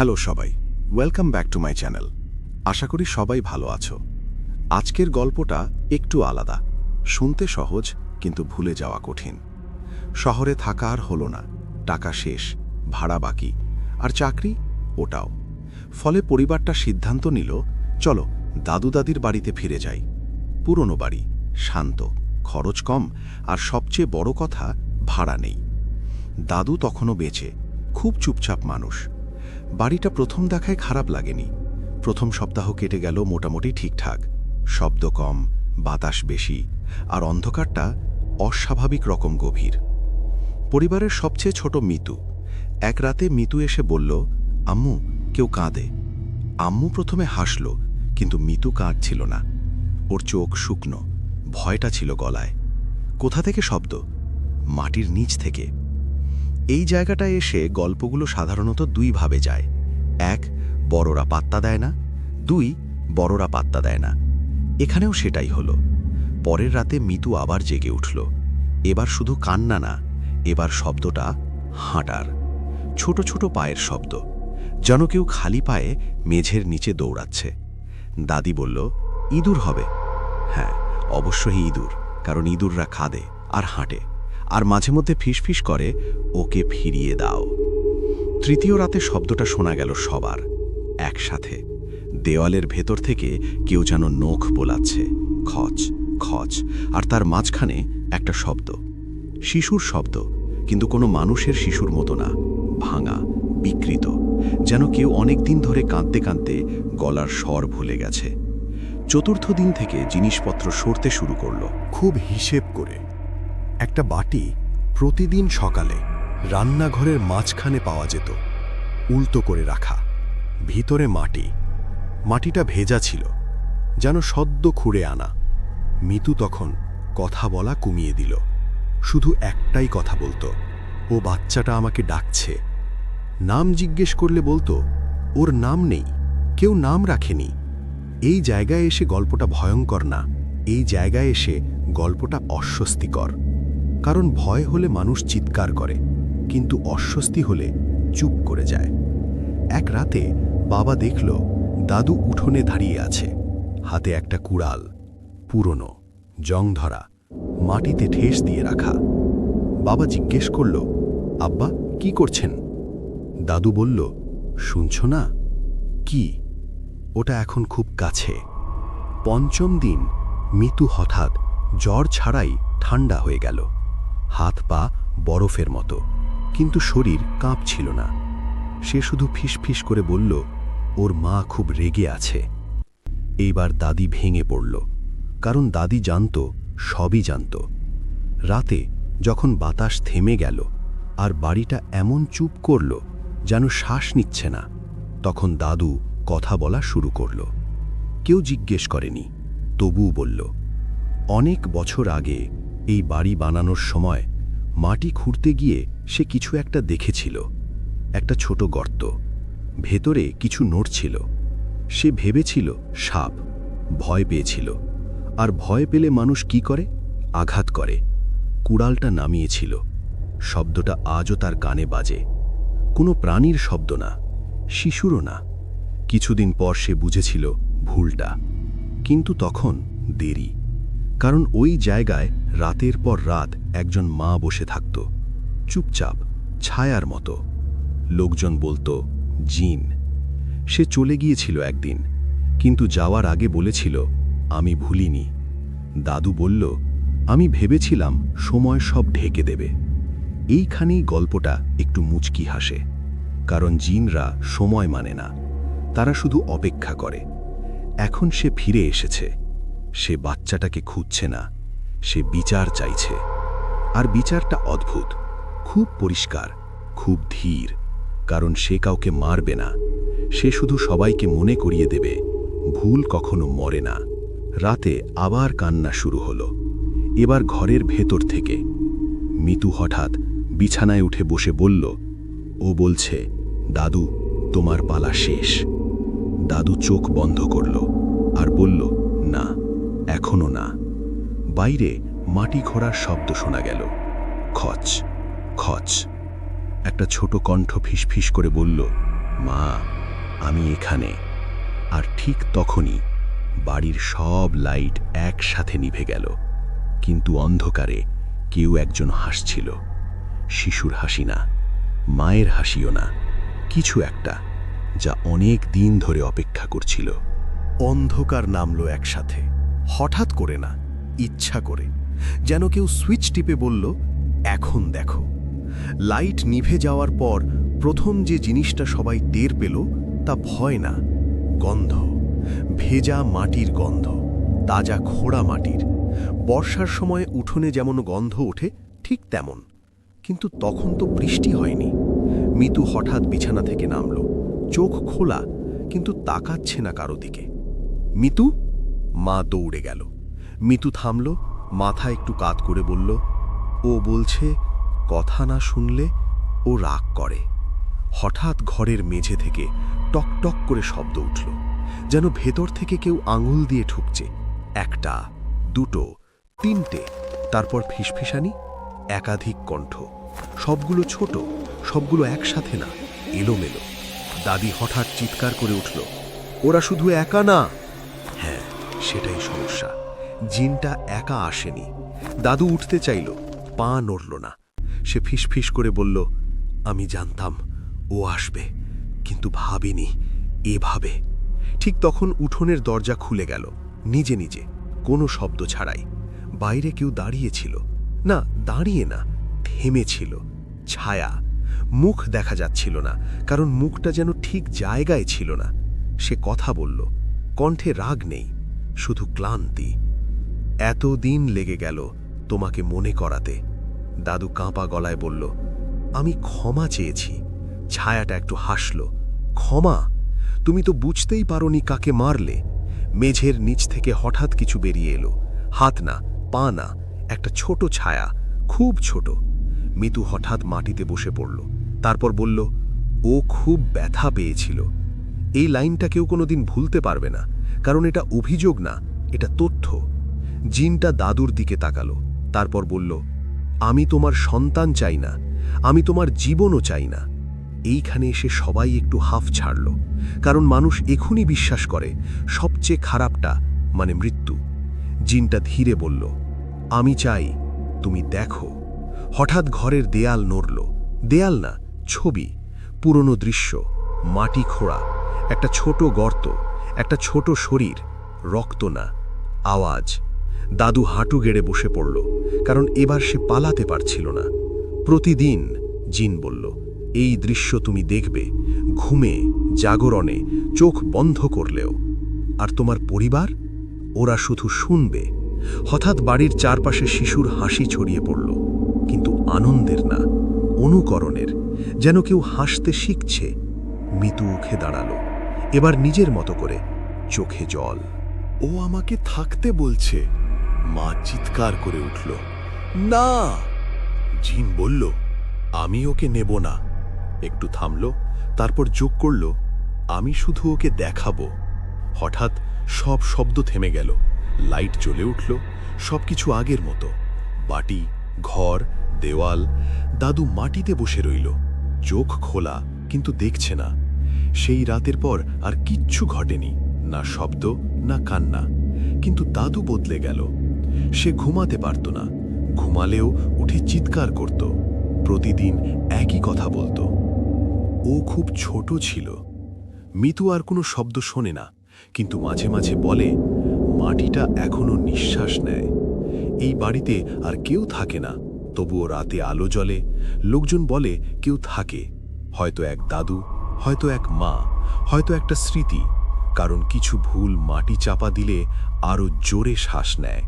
Hello সবাই welcome back to my channel আশা করি সবাই ভালো আছো। আজকের গল্পটা একটু আলাদা, শুনতে সহজ, কিন্তু ভুলে যাওয়া কঠিন। শহরে থাকা আর হলো না, টাকা শেষ, ভাড়া বাকি, আর চাকরি ওটাও। ফলে পরিবারটা সিদ্ধান্ত নিল, চলো দাদু দাদির বাড়িতে ফিরে যাই। পুরনো বাড়ি, শান্ত, খরচ কম, আর সবচেয়ে বড় কথা ভাড়া নেই। দাদু তখনও বেঁচে, খুব চুপচাপ মানুষ। বাড়িটা প্রথম দেখায় খারাপ লাগেনি। প্রথম সপ্তাহ কেটে গেল মোটামুটি ঠিকঠাক। শব্দ কম, বাতাস বেশি, আর অন্ধকারটা অস্বাভাবিক রকম গভীর। পরিবারের সবচেয়ে ছোট মিতু। এক রাতে মিতু এসে বলল, আম্মু, কেউ কাঁদে। আম্মু প্রথমে হাসল, কিন্তু মিতু কাঁদছিল না। ওর চোখ শুকনো, ভয়টা ছিল গলায়। কোথা থেকে শব্দ? মাটির নিচ থেকে। এই জায়গাটায় এসে গল্পগুলো সাধারণত দুই ভাবে যায়। এক, বড়রা পাত্তা দেয় না। দুই, বড়রা পাত্তা দেয় না। এখানেও সেটাই হলো। পরের রাতে মিতু আবার জেগে উঠল। এবার শুধু কান্না না, এবার শব্দটা হাঁটার। ছোট ছোট পায়ের শব্দ, যেন কেউ খালি পায়ে মেঝের নিচে দৌড়াচ্ছে। দাদি বলল, ইঁদুর হবে। হ্যাঁ অবশ্যই ইঁদুর, কারণ ইঁদুররা খাদে আর হাঁটে। আর মাঝে মধ্যে ফিসফিস করে, ওকে ফিরিয়ে দাও। তৃতীয় রাতে শব্দটা শোনা গেল সবার, একসাথে। দেওয়ালের ভেতর থেকে কেউ যেন নখ বোলাচ্ছে, খচ খচ, আর তার মাঝখানে একটা শব্দ। শিশুর শব্দ, কিন্তু কোনো মানুষের শিশুর মতো না, ভাঙা, বিকৃত, যেন কেউ অনেক দিন ধরে কাঁদতে কাঁদতে গলার স্বর ভুলে গেছে। চতুর্থ দিন থেকে জিনিসপত্র সরতে শুরু করল, খুব হিসেব করে। একটা বাটি প্রতিদিন সকালে রান্নাঘরের মাঝখানে পাওয়া যেত, উল্টো করে রাখা, ভিতরে মাটি। মাটিটা ভেজা ছিল, যেন সদ্য খুঁড়ে আনা। মিতু তখন কথা বলা কমিয়ে দিল, শুধু একটাই কথা বলতো, ও বাচ্চাটা আমাকে ডাকছে। নাম জিজ্ঞেস করলে বলতো, ওর নাম নেই, কেউ নাম রাখেনি। এই জায়গায় এসে গল্পটা ভয়ঙ্কর না, এই জায়গায় এসে গল্পটা অস্বস্তিকর। কারণ ভয় হলে মানুষ চিৎকার করে, কিন্তু অস্বস্তি হলে চুপ করে যায়। এক রাতে বাবা দেখল দাদু উঠোনে দাঁড়িয়ে আছে, হাতে একটা কুড়াল, পুরনো জং ধরা মাটিতে ঠেস দিয়ে রাখা। বাবা জিজ্ঞেস করল, আব্বা, কি করছেন? দাদু বলল, শুনছ না? কি? ওটা এখন খুব কাছে। পঞ্চম দিন মিতু হঠাৎ জ্বর ছাড়াই ঠান্ডা হয়ে গেল। হাত পা বরফের মতো, কিন্তু শরীর কাঁপছিল না। সে শুধু ফিসফিস করে বলল, ওর মা খুব রেগে আছে। এইবার দাদি ভেঙে পড়ল। কারণ দাদি জানত, সবই জানত। রাতে যখন বাতাস থেমে গেল আর বাড়িটা এমন চুপ করল যেন শ্বাস নিচ্ছে না, তখন দাদু কথা বলা শুরু করল। কেউ জিজ্ঞেস করেনি, তবুও বলল, অনেক বছর আগে এই বাড়ি বানানোর সময় মাটি খুঁড়তে গিয়ে সে কিছু একটা দেখেছিল। একটা ছোট গর্ত। ভেতরে কিছু নড়ছিল সে ভেবেছিল সাপ। ভয় পেয়েছিল। আর ভয় পেলে মানুষ কি করে? আঘাত করে। কুড়ালটা নামিয়েছিল। শব্দটা আজও তার কানে বাজে। কোনো প্রাণীর শব্দ না, শিশুরও না। কিছুদিন পর সে বুঝেছিল ভুলটা। কিন্তু তখন দেরি। কারণ ওই জায়গায় রাতের পর রাত একজন মা বসে থাকত, চুপচাপ, ছায়ার মতো। লোকজন বলতো, জিন। সে চলে গিয়েছিল একদিন, কিন্তু যাওয়ার আগে বলেছিল, আমি ভুলিনি। দাদু বলল, আমি ভেবেছিলাম সময় সব ঢেকে দেবে। এইখানেই গল্পটা একটু মুচকি হাসে, কারণ জিনরা সময় মানে না, তারা শুধু অপেক্ষা করে। এখন সে ফিরে এসেছে। সে বাচ্চাটাকে খুঁজছে না, সে বিচার চাইছে। আর বিচারটা অদ্ভুত, খুব পরিষ্কার, খুব ধীর, কারণ সে কাউকে মারবে না। সে শুধু সবাইকে মনে করিয়ে দেবে, ভুল কখনো মরে না। রাতে আবার কান্না শুরু হলো। এবার ঘরের ভেতর থেকে। মিতু হঠাৎ বিছানায় উঠে বসে বলল, ও বলছে, দাদু, তোমার পালা শেষ। দাদু চোখ বন্ধ করল আর বলল, না। এখনও না। বাইরে মাটি খোঁড়ার শব্দ শোনা গেল। খচ খচ। একটা ছোট কণ্ঠ ফিসফিস করে বলল, মা, আমি এখানে। আর ঠিক তখনই বাড়ির সব লাইট একসাথে নিভে গেল। কিন্তু অন্ধকারে কেউ একজন হাসছিল। শিশুর হাসি না, মায়ের হাসিও না, কিছু একটা যা অনেক দিন ধরে অপেক্ষা করছিল। অন্ধকার নামলো একসাথে। হঠাৎ করে না, ইচ্ছা করে। যেন কেউ সুইচ টিপে বলল, এখন দেখো। লাইট নিভে যাওয়ার পর প্রথম যে জিনিসটা সবাই টের পেল, তা ভয় না, গন্ধ। ভেজা মাটির গন্ধ, তাজা খোড়া মাটির। বর্ষার সময় উঠোনে যেমন গন্ধ ওঠে, ঠিক তেমন। কিন্তু তখন তো বৃষ্টি হয়নি। মিতু হঠাৎ বিছানা থেকে নামল। চোখ খোলা, কিন্তু তাকাচ্ছে না কারও দিকে। মিতু? মা দৌড়ে গেল। মিতু থামল, মাথা একটু কাত করে বলল, ও বলছে, কথা না শুনলে ও রাগ করে। হঠাৎ ঘরের মেঝে থেকে টক টক করে শব্দ উঠল, যেন ভেতর থেকে কেউ আঙুল দিয়ে ঠুকছে। একটা, দুটো, তিনটে, তারপর ফিসফিসানি, একাধিক কণ্ঠ। সবগুলো ছোট, সবগুলো একসাথে না, এলোমেলো। দাদি হঠাৎ চিৎকার করে উঠল, ওরা শুধু একা না সেটাই সমস্যা। জিনটা একা আসেনি। দাদু উঠতে চাইল, পা নড়ল না। সে ফিসফিস করে বলল, আমি জানতাম ও আসবে, কিন্তু ভাবিনি এভাবে। ঠিক তখন উঠোনের দরজা খুলে গেল, নিজে নিজে, কোনো শব্দ ছাড়াই। বাইরে কেউ দাঁড়িয়েছিল। না, দাঁড়িয়ে না, থেমেছিল। ছায়া, মুখ দেখা যাচ্ছিল না, কারণ মুখটা যেন ঠিক জায়গায় ছিল না। সে কথা বলল, কণ্ঠে রাগ নেই। শুধু ক্লান্তি। এত দিন লেগে গেল তোমাকে মনে করাতে। দাদু কাঁপা গলায় বলল, আমি ক্ষমা চেয়েছি। ছায়াটা একটু হাসল। ক্ষমা? তুমি তো বুঝতেই পারোনি কাকে মারলে। মেঝের নিচ থেকে হঠাৎ কিছু বেরিয়ে এলো। হাত না, পা না, একটা ছোট ছায়া, খুব ছোট। মিতু হঠাৎ মাটিতে বসে পড়ল। তারপর বলল, ও খুব ব্যথা পেয়েছিল। এই লাইনটা কেউ কোনোদিন ভুলতে পারবে না। কারণ এটা অভিযোগ না, এটা তথ্য। জিনটা দাদুর দিকে তাকালো, তারপর বলল, আমি তোমার সন্তান চাই না, আমি তোমার জীবনও চাই না। এইখানে এসে সবাই একটু হাফ ছাড়ল, কারণ মানুষ এখনই বিশ্বাস করে, সবচেয়ে খারাপটা মানে মৃত্যু। জিনটা ধীরে বলল, আমি চাই, তুমি দেখো। হঠাৎ ঘরের দেয়াল নড়ল, দেয়াল না, ছবি, পুরনো দৃশ্য, মাটি খোঁড়া, একটা ছোট গর্ত। একটা ছোট শরীর, রক্ত না, আওয়াজ। দাদু হাঁটু গেড়ে বসে পড়ল, কারণ এবার সে পালাতে পারছিল না। প্রতিদিন, জিন বলল, এই দৃশ্য তুমি দেখবে, ঘুমে, জাগরণে, চোখ বন্ধ করলেও। আর তোমার পরিবার? ওরা শুধু শুনবে। হঠাৎ বাড়ির চারপাশে শিশুর হাসি ছড়িয়ে পড়ল, কিন্তু আনন্দের না, অনুকরণের। যেন কেউ হাসতে শিখছে মিতু উখে দাঁড়াল। এবার নিজের মতো করে চোখে জল। ও আমাকে থাকতে বলছে। মা চিৎকার করে উঠল, না! জিন বলল, আমি ওকে নেব না। একটু থামল, তারপর যোগ করল, আমি শুধু ওকে দেখাবো। হঠাৎ সব শব্দ থেমে গেল, লাইট জ্বলে উঠল, সবকিছু আগের মতো। বাটি, ঘর, দেওয়াল, দাদু মাটিতে বসে রইল। চোখ খোলা, কিন্তু দেখছে না। সেই রাতের পর আর কিচ্ছু ঘটেনি, না শব্দ, না কান্না। কিন্তু দাদু বদলে গেল। সে ঘুমাতে পারত না। ঘুমালেও উঠে চিৎকার করত। প্রতিদিন একই কথা বলতো। ও খুব ছোট ছিল। মিতু আর কোনো শব্দ শোনে না, কিন্তু মাঝে মাঝে বলে, মাটিটা এখনও নিঃশ্বাস নেয়। এই বাড়িতে আর কেউ থাকে না। তবুও রাতে আলো জ্বলে। লোকজন বলে, কেউ থাকে। হয়তো এক দাদু হয়তো এক মা, হয়তো একটা স্মৃতি, কারণ কিছু ভুল মাটি চাপা দিলে আরও জোরে শ্বাস নেয়।